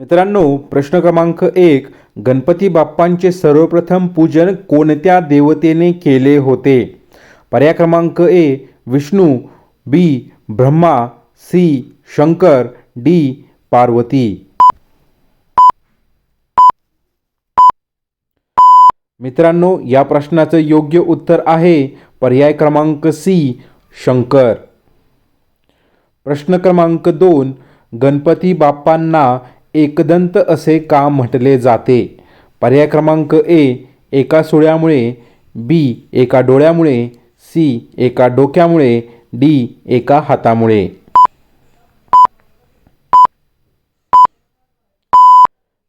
मित्रांनो प्रश्न क्रमांक एक गणपती बाप्पांचे सर्वप्रथम पूजन कोणत्या देवतेने केले होते? पर्याय क्रमांक A Vishnu B Brahma C Shankar D Parvati. मित्रांनो या प्रश्नाचं योग्य उत्तर आहे पर्याय क्रमांक सी शंकर. प्रश्न क्रमांक दोन गणपती बाप्पांना एकदंत असे का म्हटले जाते. पर्याय क्रमांक ए एका सुळ्यामुळे बी एका डोळ्यामुळे सी एका डोक्यामुळे डी एका हातामुळे.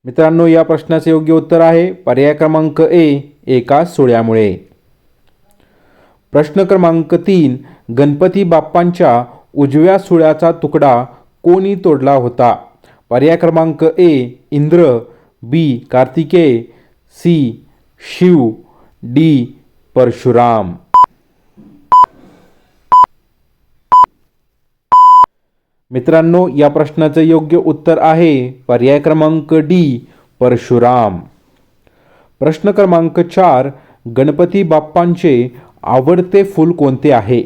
मित्रांनो या प्रश्नाचे योग्य उत्तर आहे. पर्याय क्रमांक ए एका सुळ्यामुळे. प्रश्न क्रमांक तीन गणपती बाप्पांच्या उजव्या सुळ्याचा तुकडा कोणी तोडला होता? पर्याय क्रमांक A Indra B Kartikeya C Shiva D Parshuram. मित्रांनो या प्रश्नाचं योग्य उत्तर आहे पर्याय क्रमांक डी परशुराम. प्रश्न क्रमांक चार गणपती बाप्पांचे आवडते फूल कोणते आहे?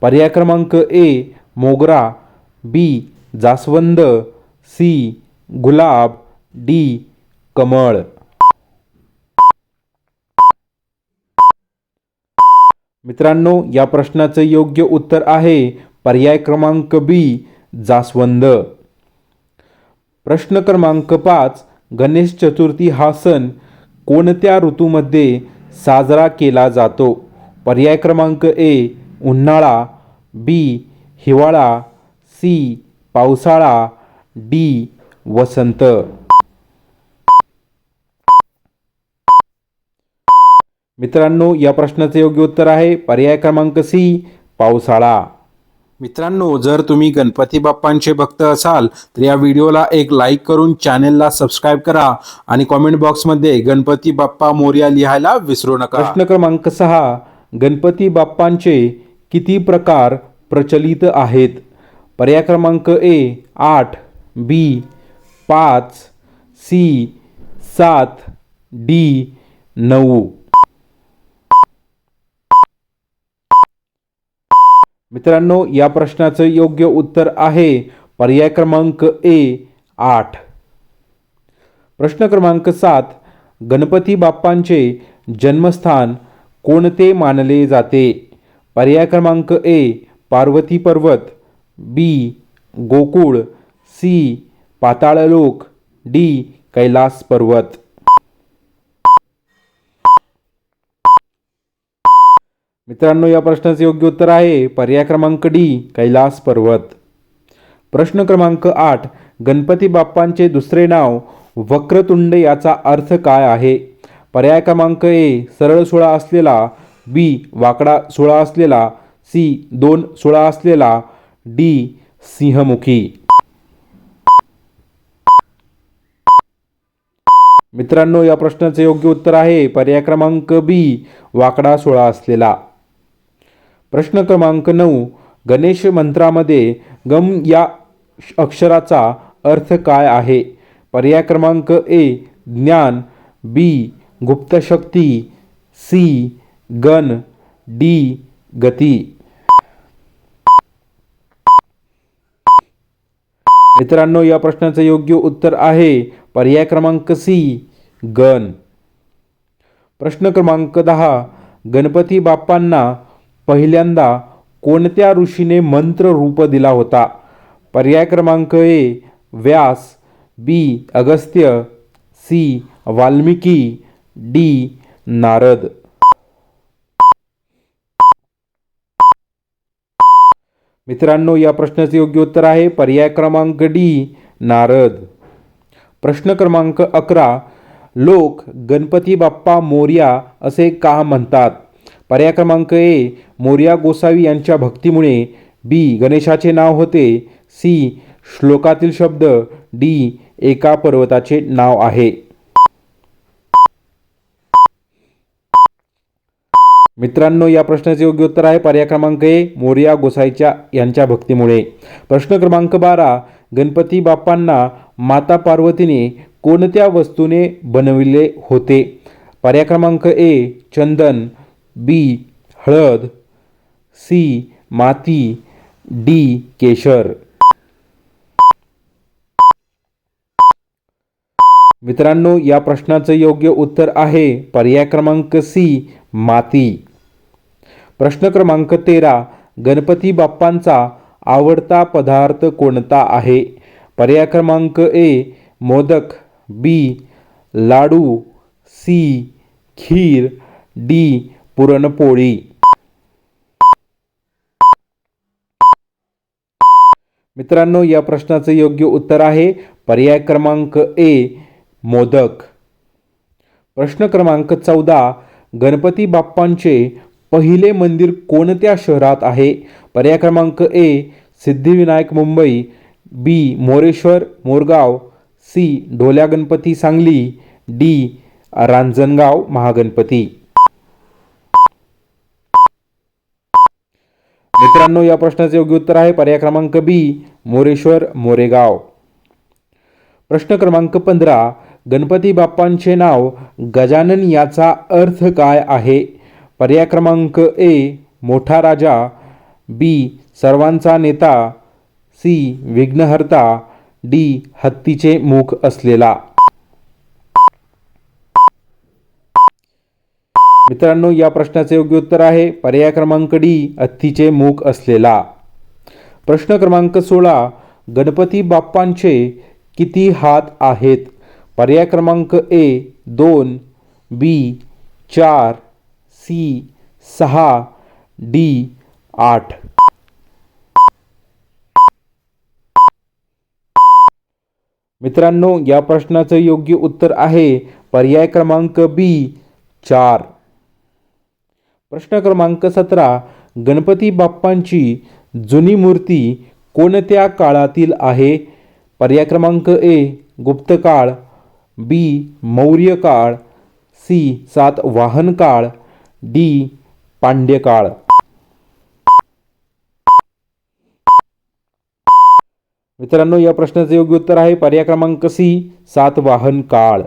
पर्याय क्रमांक ए मोगरा बी जास्वंद सी गुलाब डी कमळ. मित्रांनो या प्रश्नाचं योग्य उत्तर आहे पर्याय क्रमांक बी जास्वंद. प्रश्न क्रमांक पाच गणेश चतुर्थी हा सण कोणत्या ऋतूमध्ये साजरा केला जातो? पर्याय क्रमांक ए उन्हाळा बी हिवाळा सी पावसाळा डी वसंत. मित्रांनो या प्रश्नाचे योग्य उत्तर आहे. पर्याय क्रमांक सी पावसाळा. मित्रांनो जर तुम्ही गणपती बाप्पांचे भक्त असाल तर या व्हिडिओला एक लाईक करून चॅनेलला सबस्क्राईब करा आणि कॉमेंट बॉक्समध्ये गणपती बाप्पा मोर्या लिहायला विसरू नका. प्रश्न क्रमांक सहा गणपती बाप्पांचे किती प्रकार प्रचलित आहेत? पर्याय क्रमांक ए आठ बी पाच सी सात डी नऊ. मित्रांनो या प्रश्नाचं योग्य उत्तर आहे. पर्याय क्रमांक ए आठ. प्रश्न क्रमांक सात गणपती बाप्पांचे जन्मस्थान कोणते मानले जाते? पर्याय क्रमांक A Parvati Parvat B Gokul C. Patallok D. Kailas Parvat. मित्रांनो या प्रश्नाचे योग्य उत्तर आहे पर्याय क्रमांक डी कैलास पर्वत. प्रश्न क्रमांक आठ गणपती बाप्पांचे दुसरे नाव वक्रतुंड याचा अर्थ काय आहे? पर्याय क्रमांक ए सरळ सोळा असलेला बी वाकडा सुळा असलेला सी दोन सुळा असलेला डी सिंहमुखी. मित्रांनो या प्रश्नाचे योग्य उत्तर आहे पर्याय क्रमांक बी वाकडा सोळा असलेला. प्रश्न क्रमांक नऊ गणेश मंत्रामध्ये गम या अक्षराचा अर्थ काय आहे? पर्याय क्रमांक ए ज्ञान. बी गुप्तशक्ती सी गण. डी गती. मित्रांनो या प्रश्नाचं योग्य उत्तर आहे पर्याय क्रमांक सी गण. प्रश्न क्रमांक दहा गणपती बाप्पांना पहिल्यांदा कोणत्या ऋषीने मंत्र रूप दिला होता? पर्याय क्रमांक A Vyas B Agastya C Valmiki D Narad. मित्रांनो या प्रश्नाचे योग्य उत्तर आहे पर्याय क्रमांक डी नारद. प्रश्न क्रमांक अकरा लोक गणपती बाप्पा मोर्या असे का म्हणतात? पर्याय क्रमांक ए मोर्या गोसावी यांच्या भक्तीमुळे. बी गणेशाचे नाव होते. सी श्लोकातील शब्द. डी एका पर्वताचे नाव आहे. मित्रांनो या प्रश्नाचे योग्य उत्तर आहे. पर्याय क्रमांक ए मोर्या गोसाईच्या यांच्या भक्तीमुळे. प्रश्न क्रमांक बारा गणपती बाप्पांना माता पार्वतीने कोणत्या वस्तूने बनविले होते? पर्याय क्रमांक ए चंदन बी हळद सी माती डी केशर. मित्रांनो या प्रश्नाचं योग्य उत्तर आहे पर्याय क्रमांक सी माती. प्रश्न क्रमांक तेरा गणपती बाप्पांचा आवडता पदार्थ कोणता आहे? पर्याय क्रमांक A modak B laddu C kheer D puranpoli. मित्रांनो या प्रश्नाचं योग्य उत्तर आहे पर्याय क्रमांक ए मोदक. प्रश्न क्रमांक चौदा गणपती बाप्पांचे पहिले मंदिर कोणत्या शहरात आहे? पर्याय क्रमांक A Siddhivinayak Mumbai B Moreshwar Morgaon C Dholya Ganpati Sangli D Ranjangaon Mahaganpati. मित्रांनो या प्रश्नाचे योग्य उत्तर आहे पर्याय क्रमांक बी मोरेश्वर मोरेगाव. प्रश्न क्रमांक पंधरा गणपती बाप्पांचे नाव गजानन याचा अर्थ काय आहे? पर्याय क्रमांक ए मोठा राजा बी. सर्वांचा नेता सी. विघ्नहर्ता डी. हत्तीचे मुख असलेला. मित्रांनो या प्रश्नाचे योग्य उत्तर आहे. पर्याय क्रमांक डी. हत्तीचे मुख असलेला. प्रश्न क्रमांक सोळा. गणपती बाप्पांचे किती हात आहेत? पर्याय क्रमांक ए दोन बी चार सी सहा डी आठ. मित्रांनो या प्रश्नाचं योग्य उत्तर आहे पर्याय क्रमांक बी चार. प्रश्न क्रमांक सतरा गणपती बाप्पांची जुनी मूर्ती कोणत्या काळातील आहे? पर्याय क्रमांक ए गुप्त काळ. बी मौर्य काळ. सी सातवाहन काळ. डी पांड्य काळ. मित्रांनो या प्रश्नाचं योग्य उत्तर आहे पर्याय क्रमांक सी सातवाहन काळ.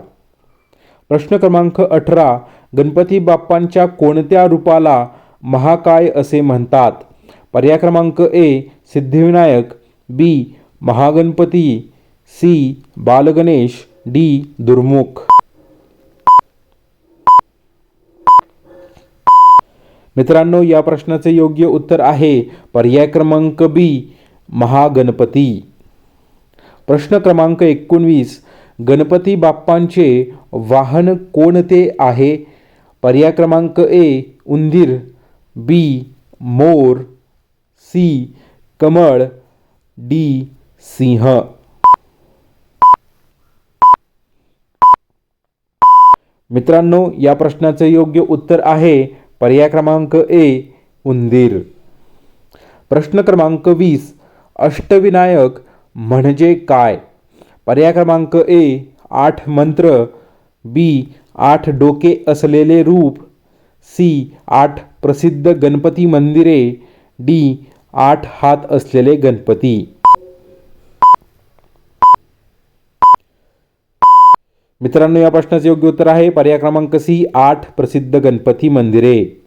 प्रश्न क्रमांक अठरा गणपती बाप्पांच्या कोणत्या रूपाला महाकाय असे म्हणतात? पर्याय क्रमांक A Siddhivinayak B Mahaganpati C Balganesh D Durmukh. मित्रांनो या प्रश्नाचे योग्य उत्तर आहे पर्याय क्रमांक बी महागणपती. प्रश्न क्रमांक एकोणवीस गणपती बाप्पांचे वाहन कोणते आहे? पर्याय क्रमांक ए उंदीर बी मोर सी कमळ डी सिंह. मित्रांनो या प्रश्नाचं योग्य उत्तर आहे पर्याय क्रमांक ए उंदीर. प्रश्न क्रमांक वीस अष्टविनायक म्हणजे काय? पर्याय क्रमांक ए आठ मंत्र बी आठ डोके असलेले रूप सी आठ प्रसिद्ध गणपती मंदिरे डी आठ हात असलेले गणपती. मित्रांनो या प्रश्नाचे योग्य उत्तर आहे. पर्याय क्रमांक सी आठ प्रसिद्ध गणपती मंदिरे.